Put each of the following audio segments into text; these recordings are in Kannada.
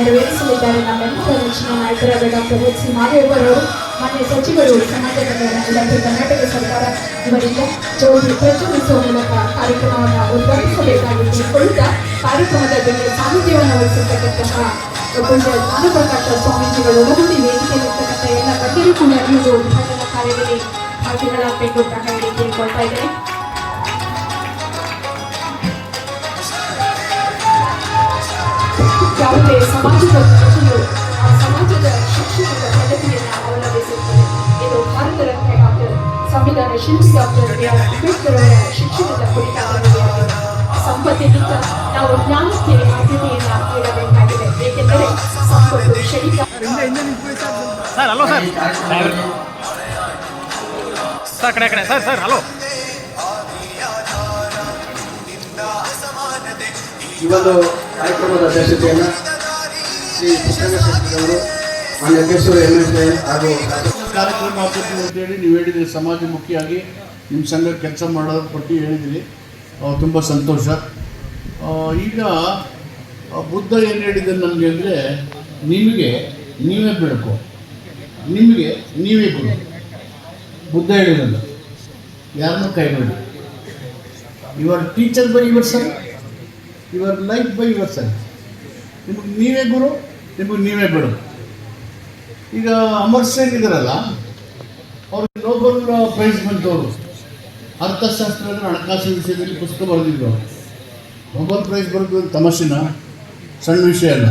ನೆರವೇರಿಸಲಿದ್ದಾರೆ ನಮ್ಮೆಲ್ಲರ ನೆಚ್ಚಿನ ನಾಯಕರಾದ ಡಾಕ್ಟರ್ ಎಚ್ ಸಿ ಮಾದೇವರವರು ಮಾನ್ಯ ಸಚಿವರು ಸಮಾಜ ಕಲ್ಯಾಣ ಇಲಾಖೆ ಕರ್ನಾಟಕ ಸರ್ಕಾರ ಇವರಿಂದ ಚೌಧರಿ ಪ್ರಚೋದಿಸುವ ಮೂಲಕ ಕಾರ್ಯಕ್ರಮವನ್ನು ಉದ್ಘಾಟಿಸಬೇಕಾಗಿ ಕೇಳಿಕೊಳ್ಳುತ್ತಾ ಕಾರ್ಯಕ್ರಮದ ಬಗ್ಗೆ ಸಾನ್ನಿಧ್ಯವನ್ನು ವಹಿಸಿರ್ತಕ್ಕಂತಹ ಪೂಜ್ಯ ಭಾನುಪ್ರಕಾಶ ಸ್ವಾಮೀಜಿಗಳು ಒಳಗೂಡಿ ವೇದಿಕೆಯಲ್ಲಿರ್ತಕ್ಕಂಥ ಎಲ್ಲ ಗಣ್ಯರು ಕೂಡ ಈ ಉದ್ಘಾಟನಾ ಕಾರ್ಯದಲ್ಲಿ ಭಾಗಿಗಳಾಗಬೇಕು ಅಂತ ಹೇಳಿ ಕೇಳ್ಕೊಳ್ತಾ ಇದ್ದೇನೆ. ಯಾವುದೇ ಸಮಾಜದ ಶಿಕ್ಷಣ ಆ ಸಮಾಜದ ಶಿಕ್ಷಣದ ಪದ್ಧತಿಯನ್ನು ಅವಲಂಬಿಸುತ್ತದೆ ಇದು ಭಾರತ ರತ್ನ ಡಾಕ್ಟರ್ ಸಂವಿಧಾನ ಶಿಲ್ಪಿ ಡಾಕ್ಟರ್ ಬಿ ಆರ್ ಅಂಬೇಡ್ಕರ್ ಅವರ ಶಿಕ್ಷಣದ ಕುರಿತಾದ ಸಂಪತ್ತಿಗಿಂತ ನಾವು ಜ್ಞಾನಕ್ಕೆ ಆದ್ಯತೆಯನ್ನು ನೀಡಬೇಕಾಗಿದೆ. ಏಕೆಂದರೆ ಸಂಪತ್ತು ಕ್ಷಣಿಕ ಸರ್ ಹಲೋ ಸರ್ ಸರ್ ಕಡೆ ಕಡೆ. ಸರ್ ಸರ್ ಹಲೋ ಒಂದು ಕಾರ್ಯಕ್ರಮದ ಅಧ್ಯಕ್ಷತೆಯನ್ನು ಶ್ರೀ ಪುಸ್ತಕ ಮಾನ್ಯ ಅಧ್ಯಕ್ಷರು ಎಂ ಎಸ್ ಹಾಗೂ ಕಾರ್ಯಕ್ರಮ ಆಗ್ಬೇಕು ಅಂತೇಳಿ ನೀವು ಹೇಳಿದ್ರಿ ಸಮಾಜಮುಖಿಯಾಗಿ ನಿಮ್ಮ ಸಂಘ ಕೆಲಸ ಮಾಡೋದ್ರ ಪಟ್ಟಿ ಹೇಳಿದ್ರಿ. ತುಂಬ ಸಂತೋಷ. ಈಗ ಬುದ್ಧ ಏನು ಹೇಳಿದ ನನಗೆ ಅಂದರೆ, ನಿಮಗೆ ನೀವೇ ಬೆಳಕು ನಿಮಗೆ ನೀವೇ ಗುರು ಬುದ್ಧ ಹೇಳಿದಲ್ಲ ಯಾರನ್ನೂ ಕೈಬೇಡಿ ಯುವರ್ ಟೀಚರ್ ಬರೀ your sun your life by yourself ನಿಮಗೆ ನೀವೇ ಗುರು, ನಿಮಗೆ ನೀವೇ ಬಿಡು. ಈಗ ಅಮರ್ ಸೇನ್ ಇದಾರಲ್ಲ ಅವ್ರಿಗೆ ನೋಬಲ್ ಪ್ರೈಸ್ ಬಂತವರು ಅರ್ಥಶಾಸ್ತ್ರ ಅಂದರೆ ಹಣಕಾಸಿನ ವಿಷಯದಲ್ಲಿ ಪುಸ್ತಕ ಬರೆದಿದ್ರು ಅವ್ರು. ನೋಬಲ್ ಪ್ರೈಸ್ ಬರೆದು ತಮಾಷೆನ? ಸಣ್ಣ ವಿಷಯ ಅಲ್ಲ.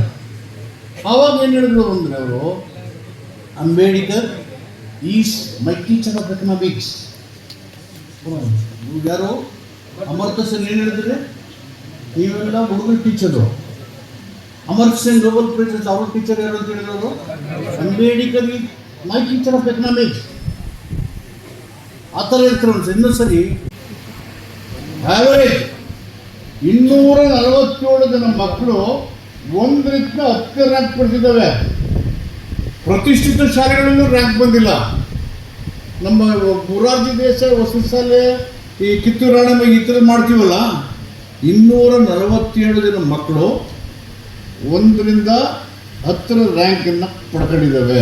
ಆವಾಗ ಏನು ಹೇಳಿದ್ರು ಅಂದರೆ ಅವರು Ambedkar is my teacher of economics ಯಾರು? ಅಮರ್ತ ಸೇನ್ ಏನು ಹೇಳಿದ್ರೆ? ನೀವೆಲ್ಲ ಹುಡುಗರು teacher Amar Singh Nobel prize ಅವ್ರ ಟೀಚರ್ ಯಾರು ಅಂತ ಹೇಳಿದವರು Ambedkar my teacher of economics ಆ ಥರ ಇರ್ತಾರೆ ಇನ್ನೂ ಸರಿ. ಆವರೇಜ್ ಇನ್ನೂರ ನಲವತ್ತೇಳು ಜನ ಮಕ್ಕಳು ಒಂದರಿಂದ ಹತ್ತು ರ್ಯಾಂಕ್ ಪಡೆದಿದ್ದಾವೆ. ಪ್ರತಿಷ್ಠಿತ ಶಾಲೆಗಳಲ್ಲೂ ರ್ಯಾಂಕ್ ಬಂದಿಲ್ಲ. ನಮ್ಮ ಮುರಾರ್ಜಿ ದೇಶ ವಸತಿ ಶಾಲೆ, ಈ ಕಿತ್ತೂರು ರಾಣಮ್ಮ ಈ ಥರ ಮಾಡ್ತೀವಲ್ಲ? ಇನ್ನೂರ ನಲವತ್ತೇಳು ಜನ ಮಕ್ಕಳು ಒಂದರಿಂದ ಹತ್ತರ ರ್ಯಾಂಕನ್ನು ಪಡ್ಕೊಂಡಿದ್ದಾವೆ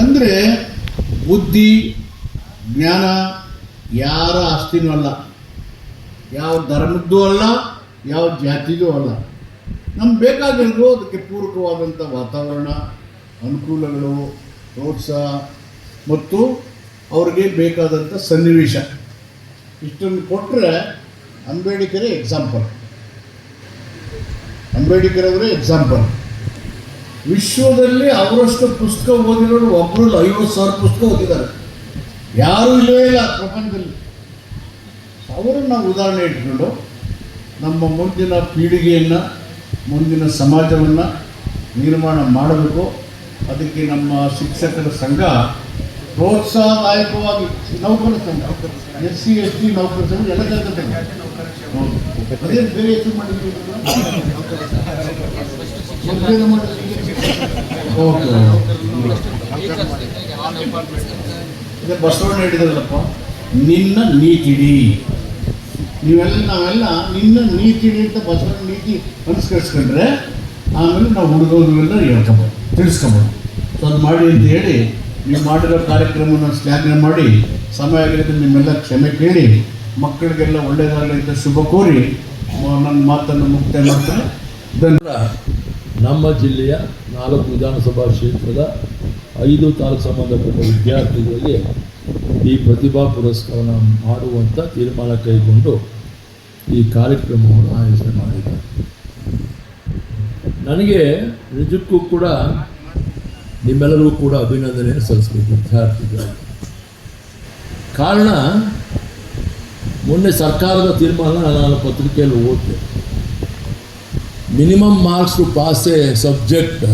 ಅಂದರೆ ಬುದ್ಧಿ, ಜ್ಞಾನ ಯಾರ ಆಸ್ತಿನೂ ಅಲ್ಲ. ಯಾವ ಧರ್ಮದ್ದು ಅಲ್ಲ, ಯಾವ ಜಾತಿದೂ ಅಲ್ಲ. ನಮ್ಗೆ ಬೇಕಾಗಿರೋ ಅದಕ್ಕೆ ಪೂರಕವಾದಂಥ ವಾತಾವರಣ, ಅನುಕೂಲಗಳು, ಪ್ರೋತ್ಸಾಹ ಮತ್ತು ಅವ್ರಿಗೆ ಬೇಕಾದಂಥ ಸನ್ನಿವೇಶ. ಇಷ್ಟನ್ನು ಕೊಟ್ಟರೆ ಅಂಬೇಡ್ಕರೇ ಎಕ್ಸಾಂಪಲ್ ಅಂಬೇಡ್ಕರ್ ಅವರೇ ಎಕ್ಸಾಂಪಲ್ ವಿಶ್ವದಲ್ಲಿ ಅವರಷ್ಟು ಪುಸ್ತಕ ಓದಿರೋರು ಒಬ್ಬರು ಐವತ್ತು ಸಾವಿರ ಪುಸ್ತಕ ಓದಿದ್ದಾರೆ. ಯಾರೂ ಇಲ್ಲವೇ ಇಲ್ಲ ಪ್ರಪಂಚದಲ್ಲಿ. ಅವರನ್ನು ನಾವು ಉದಾಹರಣೆ ಇಟ್ಕೊಂಡು ನಮ್ಮ ಮುಂದಿನ ಪೀಳಿಗೆಯನ್ನು, ಮುಂದಿನ ಸಮಾಜವನ್ನು ನಿರ್ಮಾಣ ಮಾಡಬೇಕು. ಅದಕ್ಕೆ ನಮ್ಮ ಶಿಕ್ಷಕರ ಸಂಘ ಪ್ರೋತ್ಸಾಹದಾಯಕವಾಗಿ ನೌಕರ ಸಂಘ ಎಸ್ ಸಿ ಎಸ್ ಟಿ ನೌಕರ ಸಂಘ ಎಲ್ಲ ಜನ ಸಂಘ ಅದೇ ಬೇರೆ ಹೆಸರು ಇದೆ ಬಸವಣ್ಣ ಹೇಳಿದ್ರಲ್ಲಪ್ಪ ನಿನ್ನ ನೀತಿಡಿ. ನೀವೆಲ್ಲ ನಾವೆಲ್ಲ ನಿನ್ನ ನೀತಿಡಿ ಅಂತ ಬಸವಣ್ಣ ನೀತಿ ಅನುಸ್ಕರಿಸ್ಕೊಂಡ್ರೆ ಆಮೇಲೆ ನಾವು ಹುಡುಗರಿಗೆಲ್ಲ ಹೇಳ್ಕೊಬೋದು ತಿಳಿಸ್ಕೊಬೋದು. ಸೊ ಅದು ಮಾಡಿ ಅಂತ ಹೇಳಿ ನೀವು ಮಾಡಿರೋ ಕಾರ್ಯಕ್ರಮವನ್ನು ಶ್ಲಾಘನೆ ಮಾಡಿ, ಸಮಯ ಆಗಿರೋದು ನಿಮ್ಮೆಲ್ಲ ಕ್ಷಮೆ ಕೇಳಿ, ಮಕ್ಕಳಿಗೆಲ್ಲ ಒಳ್ಳೆಯದಾಗಲಿ ಅಂತ ಶುಭ ಕೋರಿ ನನ್ನ ಮಾತನ್ನು ಮುಕ್ತಾಯ ಧನ್ಯವಾದ. ನಮ್ಮ ಜಿಲ್ಲೆಯ ನಾಲ್ಕು ವಿಧಾನಸಭಾ ಕ್ಷೇತ್ರದ ಐದು ತಾಲೂಕು ಸಂಬಂಧಪಟ್ಟ ವಿದ್ಯಾರ್ಥಿಗಳಿಗೆ ಈ ಪ್ರತಿಭಾ ಪುರಸ್ಕಾರವನ್ನು ಮಾಡುವಂಥ ತೀರ್ಮಾನ ಕೈಗೊಂಡು ಈ ಕಾರ್ಯಕ್ರಮವನ್ನು ಆಯೋಜನೆ ಮಾಡಿದ್ದಾರೆ. ನನಗೆ ನಿಜಕ್ಕೂ ಕೂಡ ನಿಮ್ಮೆಲ್ಲರಿಗೂ ಕೂಡ ಅಭಿನಂದನೆಯನ್ನು ಸಲ್ಲಿಸಬೇಕು. ವಿದ್ಯಾರ್ಥಿಗಳು. ಕಾರಣ, ಮೊನ್ನೆ ಸರ್ಕಾರದ ತೀರ್ಮಾನ ನಾನು ಪತ್ರಿಕೆಯಲ್ಲಿ ಓದಿದೆ. Minimum marks pass a subject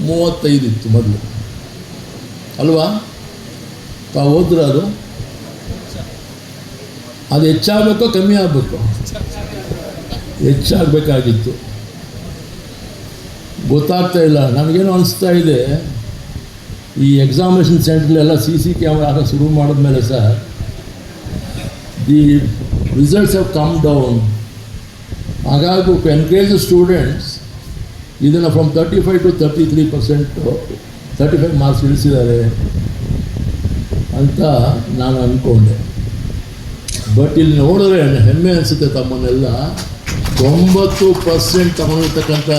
ಮೂವತ್ತೈದು ಇತ್ತು ಮೊದಲು. ಅಲ್ವಾ? ತಾವು ಹೋದ್ರೆ ಅದು? ಅದು ಹೆಚ್ಚಾಗಬೇಕೋ ಕಮ್ಮಿ ಆಗಬೇಕು? ಹೆಚ್ಚಾಗಬೇಕಾಗಿತ್ತು. ಗೊತ್ತಾಗ್ತಾ ಇಲ್ಲ. ನನಗೇನು ಅನಿಸ್ತಾ ಇದೆ. ಈ ಎಕ್ಸಾಮಿನೇಷನ್ ಸೆಂಟ್ರಲ್ಲೆಲ್ಲ ಸಿ ಸಿ ಕ್ಯಾಮ್ರಾ ಶುರು ಮಾಡಿದ್ಮೇಲೆ sir the results have come down ಹಾಗಾಗಿ ಎನ್ಕರೇಜ್ ಸ್ಟೂಡೆಂಟ್ಸ್ ಇದನ್ನು from thirty five to thirty three percent thirty five marks ಇಳಿಸಿದ್ದಾರೆ ಅಂತ ನಾನು ಅಂದ್ಕೊಂಡೆ ಬಟ್ ಇಲ್ಲಿ ನೋಡಿದ್ರೆ ಹೆಮ್ಮೆ ಅನಿಸುತ್ತೆ ತಮ್ಮನ್ನೆಲ್ಲ. ತೊಂಬತ್ತು ಪರ್ಸೆಂಟ್ ತಗೊಂಡಿರ್ತಕ್ಕಂಥ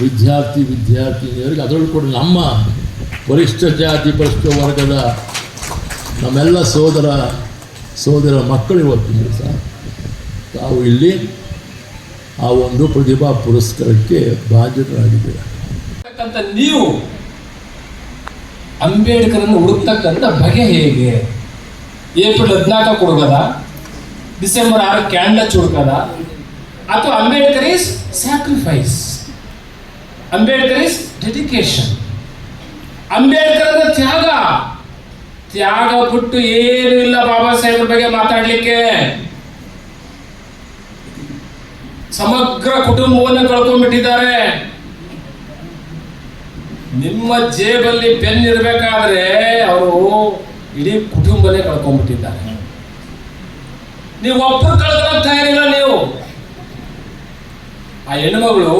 ವಿದ್ಯಾರ್ಥಿ, ವಿದ್ಯಾರ್ಥಿನಿಯರಿಗೆ ಅದರಲ್ಲಿ ಕೂಡ ನಮ್ಮ ಪರಿಷ್ಠ ಜಾತಿ ಪರಿಷ್ಠ ವರ್ಗದ ನಮ್ಮೆಲ್ಲ ಸೋದರ ಸೋದರ ಮಕ್ಕಳು ಇವತ್ತಿನ ದಿವಸ ತಾವು ಇಲ್ಲಿ ಆ ಒಂದು ಪ್ರತಿಭಾ ಪುರಸ್ಕಾರಕ್ಕೆ ಬಾಧ್ಯರಾಗಿದ್ದೀರ? ನೀವು ಅಂಬೇಡ್ಕರನ್ನು ಹುಡುಕ್ತಕ್ಕಂಥ ಬಗೆ ಹೇಗೆ? ಏಪ್ರಿಲ್ ಹದಿನಾಲ್ಕು ಹುಡುಗದ ಡಿಸೆಂಬರ್ ಆರು ಕ್ಯಾಂಡಲ್ ಹುಡುಕದ ಅಥವಾ Ambedkar is sacrifice? Ambedkar is dedication Ambedkar ತ್ಯಾಗ. ತ್ಯಾಗ ಬಿಟ್ಟು ಏನು ಇಲ್ಲ ಬಾಬಾ ಸಾಹೇಬ್ರ ಬಗ್ಗೆ ಮಾತಾಡ್ಲಿಕ್ಕೆ. ಸಮಗ್ರ ಕುಟುಂಬವನ್ನು ಕಳ್ಕೊಂಡ್ಬಿಟ್ಟಿದ್ದಾರೆ. ನಿಮ್ಮ ಜೇಬಲ್ಲಿ ಪೆನ್ ಇರಬೇಕಾದ್ರೆ ಅವರು ಇಡೀ ಕುಟುಂಬನೇ ಕಳ್ಕೊಂಡ್ಬಿಟ್ಟಿದ್ದಾರೆ. ನೀವು ಒಬ್ಬರು ಕಳ್ಕೊಳಕ್ ತಯಾರಿಲ್ಲ ನೀವು. ಆ ಹೆಣ್ಮಗಳು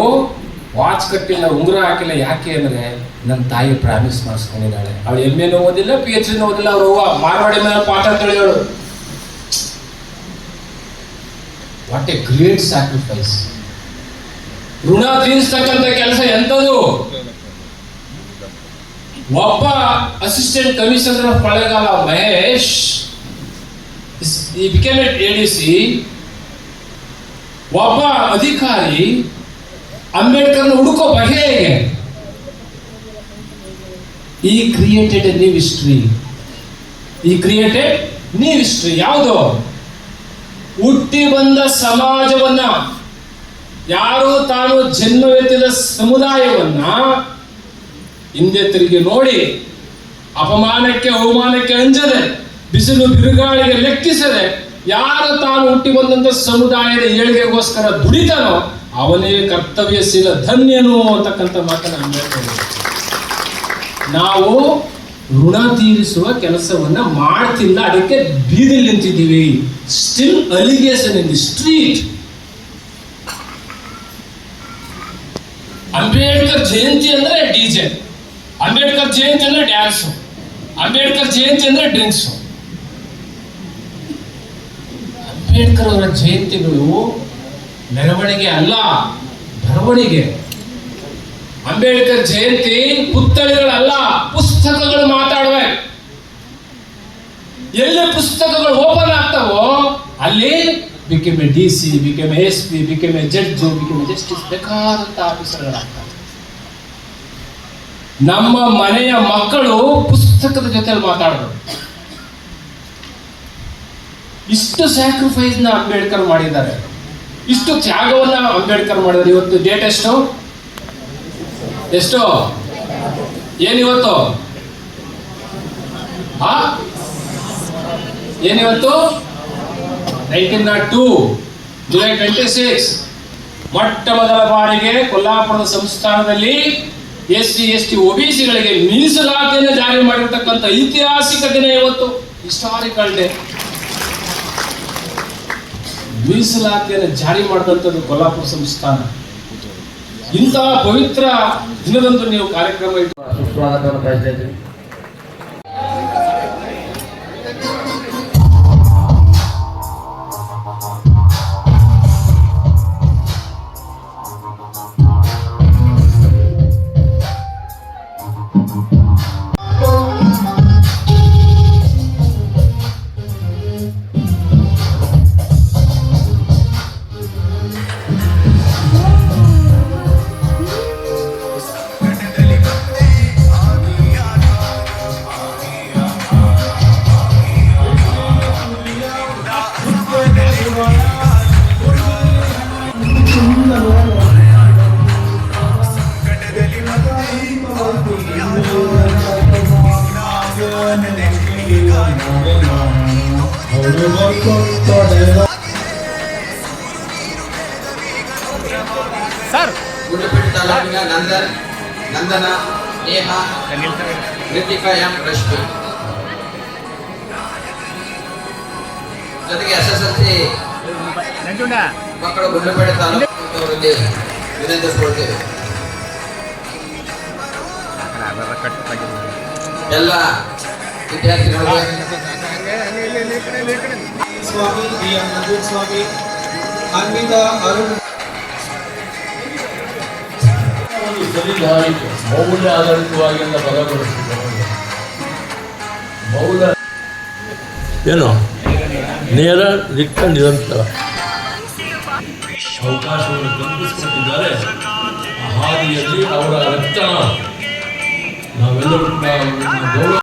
ವಾಚ್ ಕಟ್ಟಿಲ್ಲ ಉಂಗುರ ಹಾಕಿಲ್ಲ ಯಾಕೆ ಅಂದ್ರೆ ನನ್ನ ತಾಯಿ ಪ್ರಾಮಿಸ್ ಮಾಡಿಸ್ಕೊಂಡಿದ್ದಾಳೆ. ಅವಳು ಎಂ ಎನೂ ಓದಿಲ್ಲ ಪಿ ಎಚ್ ಡಿನೂ ಓದಿಲ್ಲ, ಅವ್ರು ಹೋಗ ಮಾರ್ವಾಡಿ ಮೇಲೆ ಪಾಠ ತಿಳಿಯೋಳು ವಾಟ್ ಎ ಗ್ರೇಟ್ ಸ್ಯಾಕ್ರಿಫೈಸ್ ಋಣ ತೀರಿಸ್ತಕ್ಕಂಥ ಕೆಲಸ ಎಂಥದ್ದು? ಒಬ್ಬ ಅಸಿಸ್ಟೆಂಟ್ ಕಮಿಷನರ್ ಆಫ್ ಪಳೆಗಾಲ ಮಹೇಶ್. ಈ ಬಿಕೆಮ್ ಎ ಡಿ ಸಿ ಒಬ್ಬ ಅಧಿಕಾರಿ ಅಂಬೇಡ್ಕರ್ನ ಹುಡುಕೋ ಬಗೆ ಹೇಗೆ? He created a history he created new history ಯಾವುದು? ಹುಟ್ಟಿ ಬಂದ ಸಮಾಜವನ್ನ. ಯಾರು ತಾನು ಜನ್ಮವೆತ್ತಿದ ಸಮುದಾಯವನ್ನ ಹಿಂದೆ ತಿರುಗಿ ನೋಡಿ ಅಪಮಾನಕ್ಕೆ, ಅವಮಾನಕ್ಕೆ ಅಂಜದೆ, ಬಿಸಿಲು ಬಿರುಗಾಳಿಗೆ ಲೆಕ್ಕಿಸದೆ ಯಾರು ತಾನು ಹುಟ್ಟಿ ಬಂದಂತ ಸಮುದಾಯದ ಏಳಿಗೆಗೋಸ್ಕರ ದುಡಿತಾನೋ ಅವನೇ ಕರ್ತವ್ಯಶೀಲ ಧನ್ಯನು ಅಂತಕ್ಕಂಥ ಮಾತನ್ನು ಅಂಬೇಡ್ಕರ್ ನಾವು ಋಣ ತೀರಿಸುವ ಕೆಲಸವನ್ನ ಮಾಡ್ತಿಲ್ಲ, ಅದಕ್ಕೆ ಬೀದಿಲಿ ನಿಂತಿದ್ದೀವಿ. Still allegation in the street Ambedkar Jayanti ಅಂದ್ರೆ ಡಿಜೆ ಅಂಬೇಡ್ಕರ್ ಜಯಂತಿ ಅಂದ್ರೆ ಡ್ಯಾನ್ಸು. ಅಂಬೇಡ್ಕರ್ ಜಯಂತಿ ಅಂದ್ರೆ ಡ್ರಿಂಕ್ಸು. ಅಂಬೇಡ್ಕರ್ ಅವರ ಜಯಂತಿಗಳು ಮೆರವಣಿಗೆ ಅಲ್ಲ, ಬರವಣಿಗೆ. ಅಂಬೇಡ್ಕರ್ ಜಯಂತಿ ಪುತ್ಥಳಿಗಳಲ್ಲ, ಪುಸ್ತಕಗಳು ಮಾತಾಡುವೆ. ಎಲ್ಲಿ ಪುಸ್ತಕಗಳು ಓಪನ್ ಆಗ್ತಾವೋ, ಅಲ್ಲಿ became D C became S P became judge became justice ಬೇಕಾದಂತ ಆಫೀಸರ್ಗಳಾಗ್ತವೆ ನಮ್ಮ ಮನೆಯ ಮಕ್ಕಳು ಪುಸ್ತಕದ ಜೊತೆ ಮಾತಾಡಬೇಕು ಇಷ್ಟು ಸ್ಯಾಕ್ರಿಫೈಸ್ನ ಅಂಬೇಡ್ಕರ್ ಮಾಡಿದ್ದಾರೆ. ಇಷ್ಟು ತ್ಯಾಗವನ್ನ ಅಂಬೇಡ್ಕರ್ ಮಾಡಿದ್ರು. ಇವತ್ತು ಡೇಟ್ ಎಷ್ಟು? ಎಷ್ಟು? ಏನಿವತ್ತು? ಏನಿವತ್ತು? Nineteen nought two, July twenty six. ಮೊಟ್ಟ ಮೊದಲ ಬಾರಿಗೆ ಕೊಲ್ಲಾಪುರದ ಸಂಸ್ಥಾನದಲ್ಲಿ ಎಸ್ ಸಿ, ಎಸ್ ಟಿ ಒಬಿಸಿಗಳಿಗೆ ಮೀಸಲಾತಿಯನ್ನು ಜಾರಿ ಮಾಡಿರ್ತಕ್ಕಂಥ ಐತಿಹಾಸಿಕ ದಿನ ಇವತ್ತು. ಹಿಸ್ಟಾರಿಕಲ್ ಡೇ ಮೀಸಲಾತಿಯನ್ನು ಜಾರಿ ಮಾಡಿದಂಥದ್ದು ಕೊಲ್ಲಾಪುರ ಸಂಸ್ಥಾನ. ಇಂತಹ ಪವಿತ್ರ ದಿನದಂದು ನೀವು ಕಾರ್ಯಕ್ರಮ ಇಟ್ಟು ಸುಸ್ವಾಗತವನ್ನು ಬಯಸ್ತಾ ಇದ್ದೀನಿ ನಂದನ ನೇಹ ಕೃತಿಕಾ ಎಂ ರಶ್ಮಿ ಜೊತೆಗೆ ಎಸ್ ಎಸ್ ಎಲ್ ಸಿ ಮಕ್ಕಳು ಗುಂಡಪೇಟೆ ತಾಲೂಕಿನಲ್ಲಿ ವಿನಂತಿಸಿಕೊಳ್ತೇವೆ ಎಲ್ಲ ವಿದ್ಯಾರ್ಥಿಗಳು ಸ್ವಾಮಿ ಬಿ ಎಂ ಮಂಜು ಸ್ವಾಮಿ ಅನ್ವಿತಾ ಅರುಣ್ ಸರಿದಾರಿಕೆ ಮೌಲ್ಯ ಆಧಾರಿತವಾಗಿ ಎಲ್ಲ ಬಲಪಡಿಸಿದ್ದಾರೆ ಮೌಲ್ಯ ಏನು? ನೇರ ದಿಟ್ಟ ನಿರಂತರ. ಅವಕಾಶವನ್ನು ಕಲ್ಪಿಸಿಕೊಟ್ಟಿದ್ದಾರೆ. ಹಾದಿಯಲ್ಲಿ ಅವರ ರಕ್ತ ನಾವೆಲ್ಲರೂ ಗೌರವ